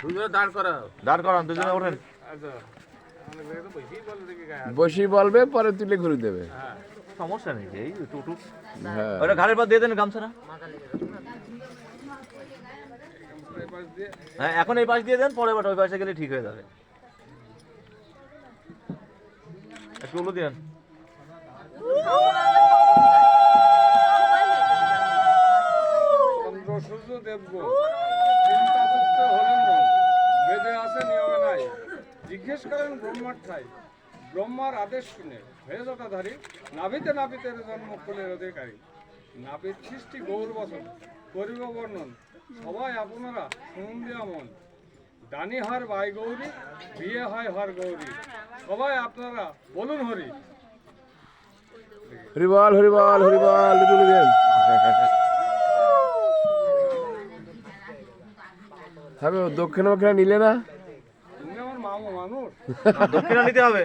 দুজনে দাঁড় করা দাঁড় করান দুজনে ওঠেন। আচ্ছা। বসি বলবে পরে তুলে ঘুরে দেবে। হ্যাঁ। সমস্যা নেই এই টুটু হ্যাঁ। ওটা ঘাড়ের পর দিয়ে দেন পাশ দিয়ে হ্যাঁ এখন এই পাশ দিয়ে দেন পরে বাট ওই পাশে গেলে ঠিক হয়ে যাবে। একটু উলু দিন। চন্দ্র সূর্য দেবগণ জিজ্ঞেস করেন ব্রহ্মার ঠাই। ব্রহ্মার আদেশ শুনে হয়ে যথাধারী, নাভিতে নাভিতের জন্ম ফুলের অধিকারী। নাভিত সৃষ্টি গৌর বচন, করিব বর্ণন, সবাই আপনারা শুনুন দিয়া মন। দানি হার বাই গৌরী, বিয়ে হয় হর গৌরী। সবাই আপনারা বলুন হরি। হরিবল হরিবল হরিবল দক্ষিণ মক্ষিণা নিলে না? মানুষ। দক্ষিণা নিতে হবে।